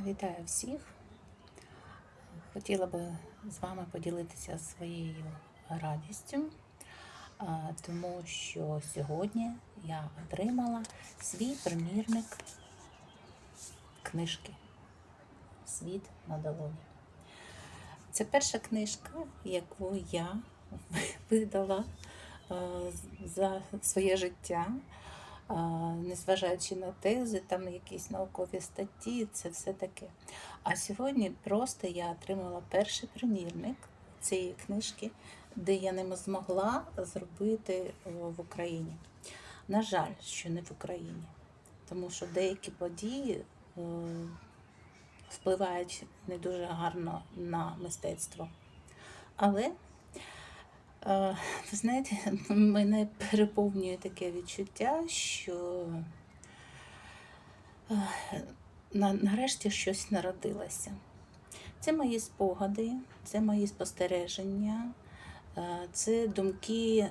Вітаю всіх. Хотіла би з вами поділитися своєю радістю, тому що сьогодні я отримала свій примірник книжки Світ на долоні. Це перша книжка, яку я видала за своє життя. Незважаючи на тези, там якісь наукові статті, це все таке. А сьогодні просто я отримала перший примірник цієї книжки, де я не змогла зробити в Україні. На жаль, що не в Україні, тому що деякі події впливають не дуже гарно на мистецтво. Але Ви знаєте, мене переповнює таке відчуття, що е, нарешті щось народилося. Це мої спогади, це мої спостереження, е, це думки, е,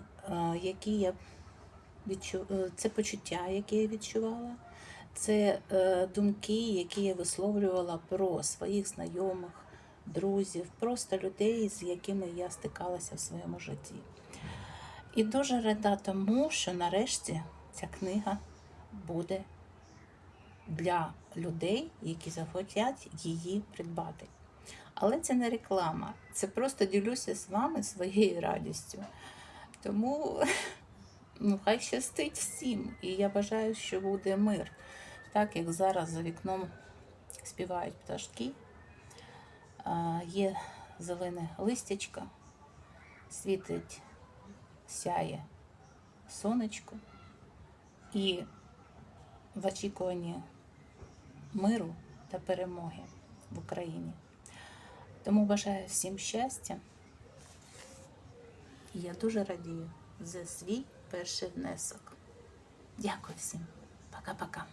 які я відчу... е, це почуття, які я відчувала, це е, думки, які я висловлювала про своїх знайомих, друзів, просто людей, з якими я стикалася в своєму житті. І дуже рада тому, що нарешті ця книга буде для людей, які захотять її придбати. Але це не реклама, це просто ділюся з вами своєю радістю. Тому ну, хай щастить всім. І я бажаю, що буде мир. Так як зараз за вікном співають пташки, є зелене листячко, світить, сяє сонечко, і в очікуванні миру та перемоги в Україні. Тому бажаю всім щастя. І я дуже радію за свій перший внесок. Дякую всім. Пока-пока.